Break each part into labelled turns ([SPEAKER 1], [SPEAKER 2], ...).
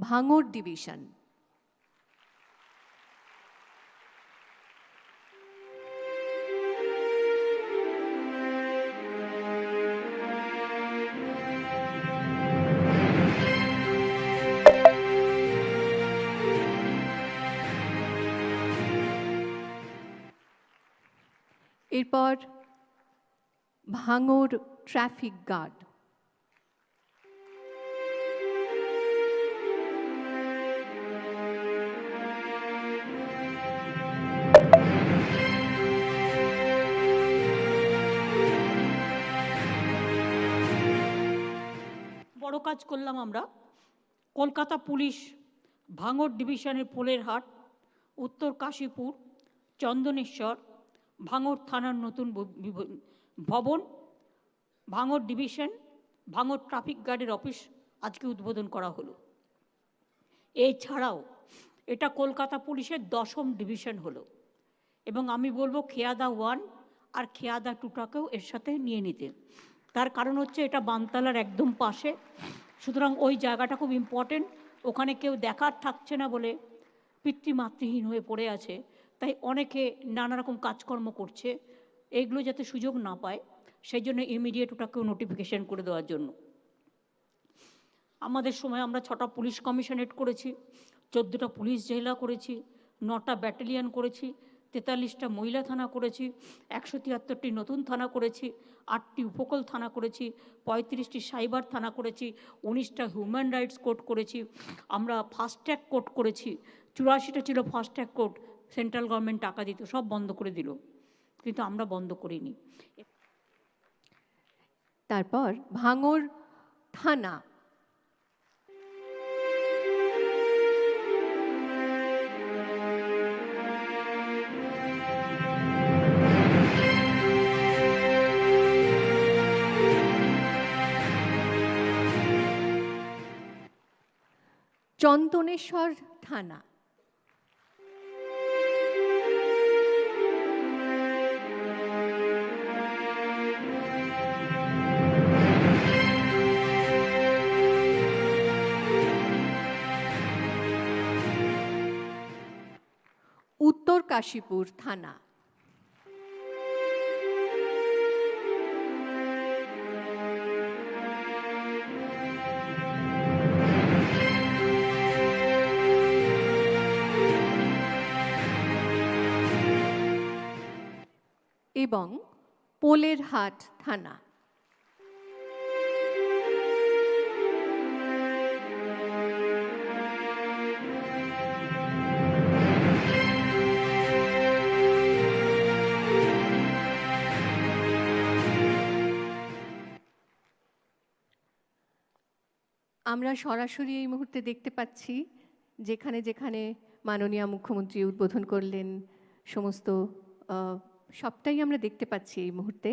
[SPEAKER 1] ভাঙড় ডিভিশন এরপর ভাঙড় ট্রাফিক গার্ড
[SPEAKER 2] কাজ করলাম আমরা। কলকাতা পুলিশ, ভাঙড় ডিভিশনের পোলের হাট, উত্তর কাশীপুর, চন্দনেশ্বর, ভাঙড় থানার নতুন ভবন, ভাঙড় ডিভিশন, ভাঙড় ট্রাফিক গার্ডের অফিস আজকে উদ্বোধন করা হলো। এছাড়াও এটা কলকাতা পুলিশের দশম ডিভিশন হলো এবং আমি বলব খেয়াদা ওয়ান আর খেয়াদা টুটাকেও এর সাথে নিয়ে নিতে। তার কারণ হচ্ছে এটা বানতালার একদম পাশে। সুতরাং ওই জায়গাটা খুব ইম্পর্টেন্ট ওখানে কেউ দেখার থাকছে না বলে পিতৃমাতৃহীন হয়ে পড়ে আছে। তাই অনেকে নানা রকম কাজকর্ম করছে। এইগুলো যাতে সুযোগ না পায়, সেই জন্য ইমিডিয়েট ওটাকেও নোটিফিকেশন করে দেওয়ার জন্য। আমাদের সময় আমরা ছটা পুলিশ কমিশনারেট করেছি, চোদ্দোটা পুলিশ জেলা করেছি, নটা ব্যাটালিয়ান করেছি। তেতাল্লিশটা মহিলা থানা করেছি, একশো তিয়াত্তরটি নতুন থানা করেছি, আটটি উপকূল থানা করেছি, পঁয়ত্রিশটি সাইবার থানা করেছি, উনিশটা হিউম্যান রাইটস কোর্ট করেছি, আমরা ফাস্ট্যাগ কোর্ট করেছি, চুরাশিটা ছিল ফাস্ট্যাগ কোর্ট, সেন্ট্রাল গভর্নমেন্ট টাকা দিত, সব বন্ধ করে দিল, কিন্তু আমরা বন্ধ করিনি।
[SPEAKER 1] তারপর ভাঙর থানা চন্দনেশ্বর থানা উত্তর কাশীপুর থানা। এবং পোলের হাট থানা। আমরা সরাসরি এই মুহূর্তে দেখতে পাচ্ছি, যেখানে যেখানে মাননীয় মুখ্যমন্ত্রী উদ্বোধন করলেন, সমস্ত সবটাই আমরা দেখতে পাচ্ছি এই মুহূর্তে।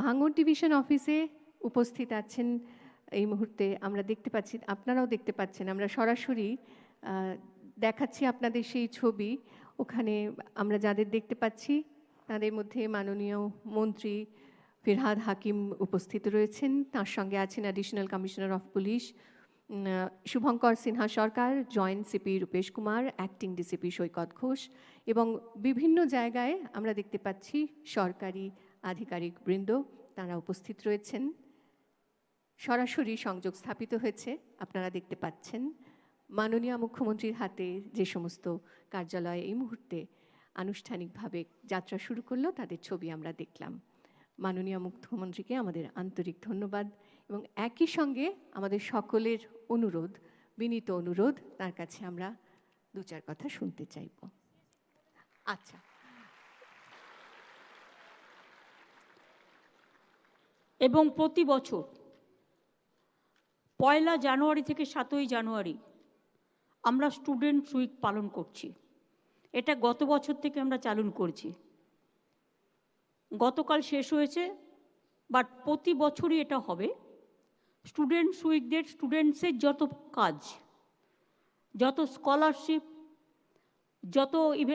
[SPEAKER 1] ভাঙড় ডিভিশন অফিসে উপস্থিত আছেন এই মুহূর্তে আমরা দেখতে পাচ্ছি, আপনারাও দেখতে পাচ্ছেন। আমরা সরাসরি দেখাচ্ছি আপনাদের সেই ছবি। ওখানে আমরা যাদের দেখতে পাচ্ছি, তাদের মধ্যে মাননীয় মন্ত্রী ফিরহাদ হাকিম উপস্থিত রয়েছেন। তার সঙ্গে আছেন additional commissioner of police Shubhankar Sinha Sarkar, joint CP Rupesh Kumar acting DCP Saikat Ghosh এবং বিভিন্ন জায়গায় আমরা দেখতে পাচ্ছি সরকারি আধিকারিক বৃন্দ, তারা উপস্থিত রয়েছেন। সরাসরি সংযোগ স্থাপিত হয়েছে, আপনারা দেখতে পাচ্ছেন। মাননীয় মুখ্যমন্ত্রীর হাতে যে সমস্ত কার্যালয় এই মুহূর্তে আনুষ্ঠানিকভাবে যাত্রা শুরু করল, তাদের ছবি আমরা দেখলাম। মাননীয় মুখ্যমন্ত্রীকে আমাদের আন্তরিক ধন্যবাদ। এবং একই সঙ্গে আমাদের সকলের অনুরোধ, বিনীত অনুরোধ, তার কাছে আমরা দু চার কথা শুনতে চাইব। আচ্ছা।
[SPEAKER 2] এবং প্রতি বছর পয়লা জানুয়ারি থেকে সাতই জানুয়ারি আমরা স্টুডেন্ট উইক পালন করছি। এটা গত বছর থেকে আমরা চালু করছি। গতকাল শেষ হয়েছে, বাট প্রতি বছরই এটা হবে। স্টুডেন্টস উইকদের স্টুডেন্টসের যত কাজ যত স্কলারশিপ যত ইভেন্ট